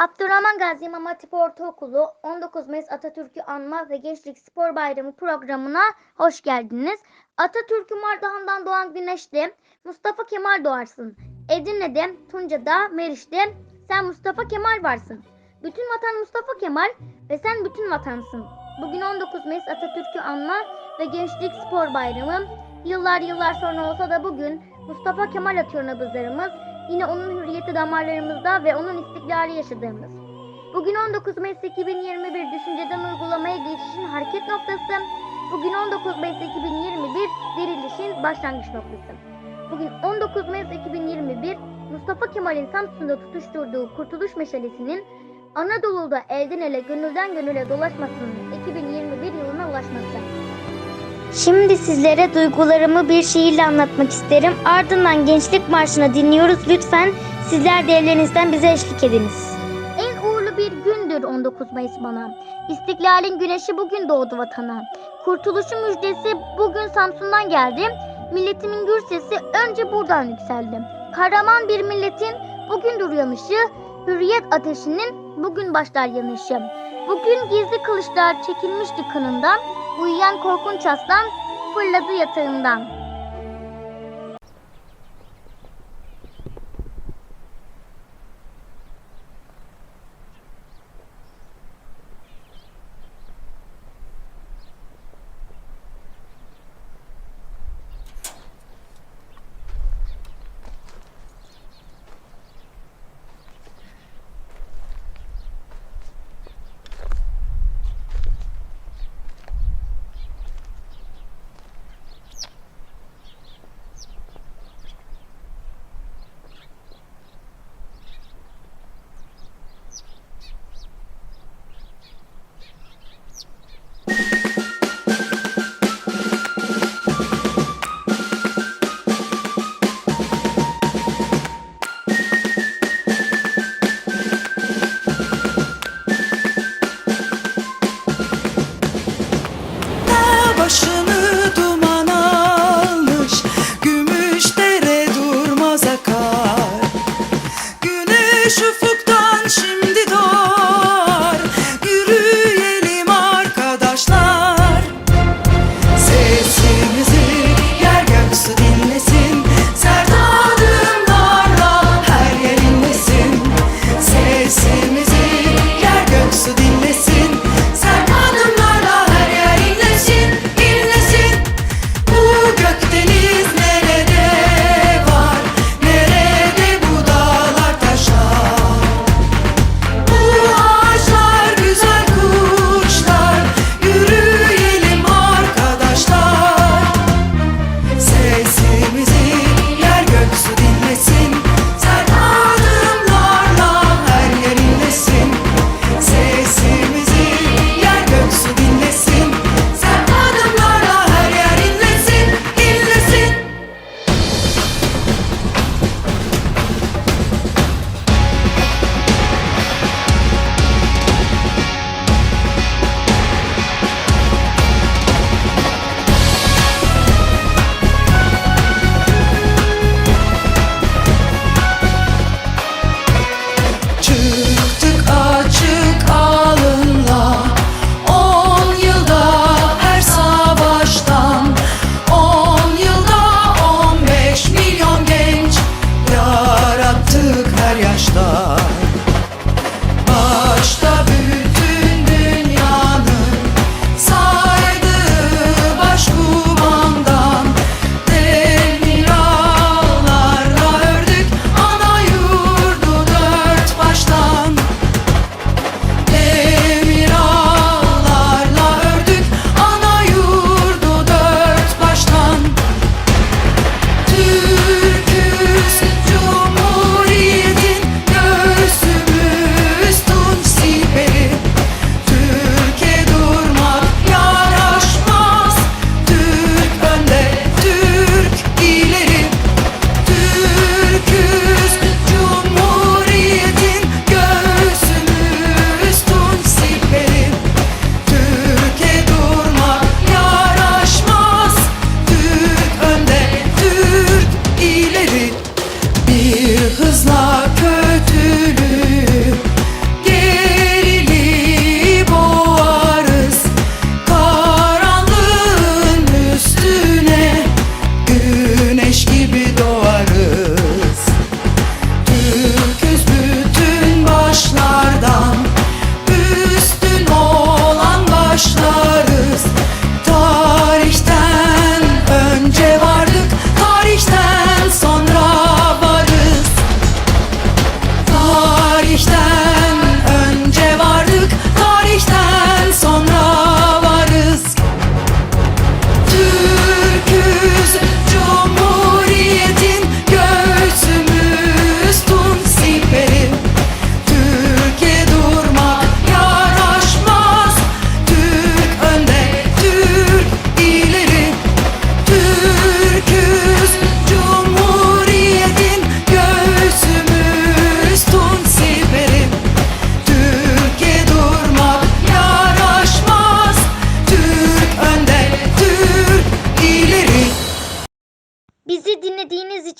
Abdurrahman Gazi İmam Hatip Ortaokulu 19 Mayıs Atatürk'ü Anma ve Gençlik Spor Bayramı programına hoş geldiniz. Atatürk'üm Ardahan'dan doğan güneşte Mustafa Kemal doğarsın. Edirne'de, Tunca'da, Meriç'te sen Mustafa Kemal varsın. Bütün vatan Mustafa Kemal ve sen bütün vatansın. Bugün 19 Mayıs Atatürk'ü Anma ve Gençlik Spor Bayramı. Yıllar yıllar sonra olsa da bugün Mustafa Kemal atıyor nabızlarımız. Yine onun hürriyeti damarlarımızda ve onun istiklali yaşadığımız. Bugün 19 Mayıs 2021 düşünceden uygulamaya geçişin hareket noktası. Bugün 19 Mayıs 2021 dirilişin başlangıç noktası. Bugün 19 Mayıs 2021 Mustafa Kemal'in Samsun'da tutuşturduğu Kurtuluş Meşalesi'nin Anadolu'da elden ele gönülden gönüle dolaşmasının 2021 yılına ulaşması. Şimdi sizlere duygularımı bir şiirle anlatmak isterim. Ardından Gençlik Marşı'nı dinliyoruz. Lütfen sizler de evlerinizden bize eşlik ediniz. En uğurlu bir gündür 19 Mayıs bana. İstiklalin güneşi bugün doğdu vatana. Kurtuluşun müjdesi bugün Samsun'dan geldi. Milletimin gür sesi önce buradan yükseldi. Kahraman bir milletin bugündür uyanışı. Hürriyet ateşinin bugün başlar yanışı. Bugün gizli kılıçlar çekilmişti kanından. Uyuyan korkunç aslan fırladı yatağından.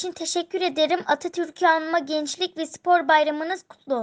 İçin teşekkür ederim. Atatürk'ü anma Gençlik ve Spor Bayramınız kutlu.